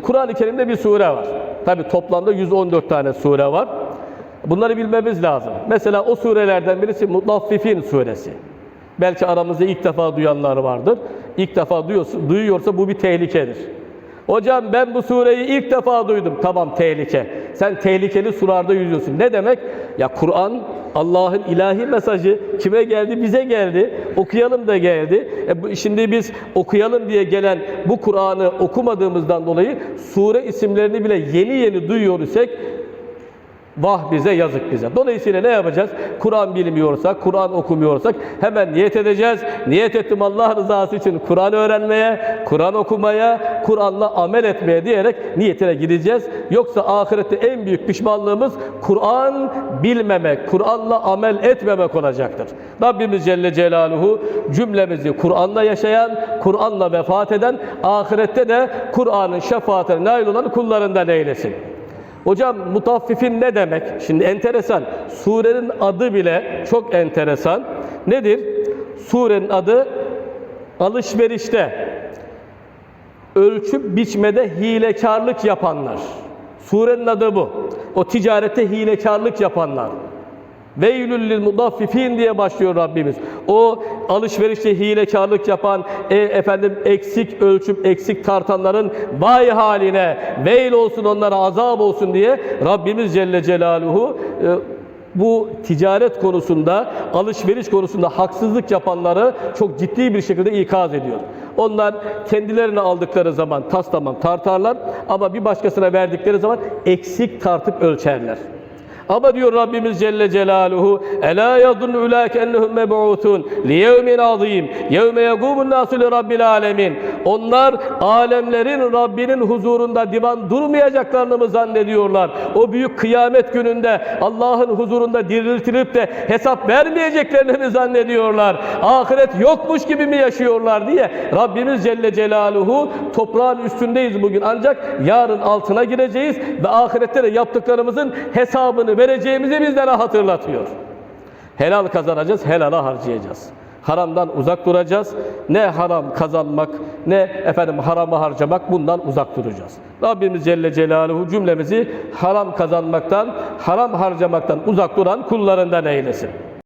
Kur'an-ı Kerim'de bir sure var. Tabi toplamda 114 tane sure var. Bunları bilmemiz lazım. Mesela o surelerden birisi Mutaffifin suresi. Belki aramızda ilk defa duyanlar vardır. İlk defa duyuyorsa, duyuyorsa bu bir tehlikedir. Hocam ben bu sureyi ilk defa duydum. Tamam tehlike. Sen tehlikeli sularda yüzüyorsun. Ne demek? Ya Kur'an Allah'ın ilahi mesajı kime geldi? Bize geldi. Okuyalım da geldi. E şimdi biz okuyalım diye gelen bu Kur'an'ı okumadığımızdan dolayı sure isimlerini bile yeni yeni duyuyor isek Vah bize yazık bize. Dolayısıyla ne yapacağız? Kur'an bilmiyorsak, Kur'an okumuyorsak hemen niyet edeceğiz. Niyet ettim Allah rızası için Kur'an öğrenmeye, Kur'an okumaya, Kur'an'la amel etmeye diyerek niyetine gideceğiz. Yoksa ahirette en büyük pişmanlığımız Kur'an bilmemek, Kur'an'la amel etmemek olacaktır. Rabbimiz Celle Celaluhu cümlemizi Kur'an'la yaşayan, Kur'an'la vefat eden, ahirette de Kur'an'ın şefaatine nail olan kullarından eylesin. Hocam mutaffifin ne demek? Şimdi enteresan. Surenin adı bile çok enteresan. Nedir? Surenin adı alışverişte, ölçüp biçmede hilekarlık yapanlar. Surenin adı bu. O ticarette hilekarlık yapanlar. Veylül lil mudaffifin diye başlıyor Rabbimiz. O alışverişte hilekarlık yapan, e, efendim eksik ölçüp eksik tartanların vay haline, veil olsun onlara azap olsun diye Rabbimiz Celle Celaluhu e, bu ticaret konusunda, alışveriş konusunda haksızlık yapanları çok ciddi bir şekilde ikaz ediyor. Onlar kendilerine aldıkları zaman tas tamam tartarlar ama bir başkasına verdikleri zaman eksik tartıp ölçerler. Ama diyor Rabbimiz Celle Celaluhu Ela yadunnu ulâke ennehum meb'ûtun li yevmin azîm yevme yegûmun nâsu li rabbil âlemin Onlar alemlerin Rabbinin huzurunda divan durmayacaklarını mı zannediyorlar? O büyük kıyamet gününde Allah'ın huzurunda diriltilip de hesap vermeyeceklerini mi zannediyorlar? Ahiret yokmuş gibi mi yaşıyorlar diye Rabbimiz Celle Celaluhu toprağın üstündeyiz bugün ancak yarın altına gireceğiz ve ahirette de yaptıklarımızın hesabını vereceğimizi bizlere hatırlatıyor. Helal kazanacağız, helala harcayacağız. Haramdan uzak duracağız. Ne haram kazanmak, ne efendim haramı harcamak bundan uzak duracağız. Rabbimiz Celle Celaluhu cümlemizi haram kazanmaktan, haram harcamaktan uzak duran kullarından eylesin.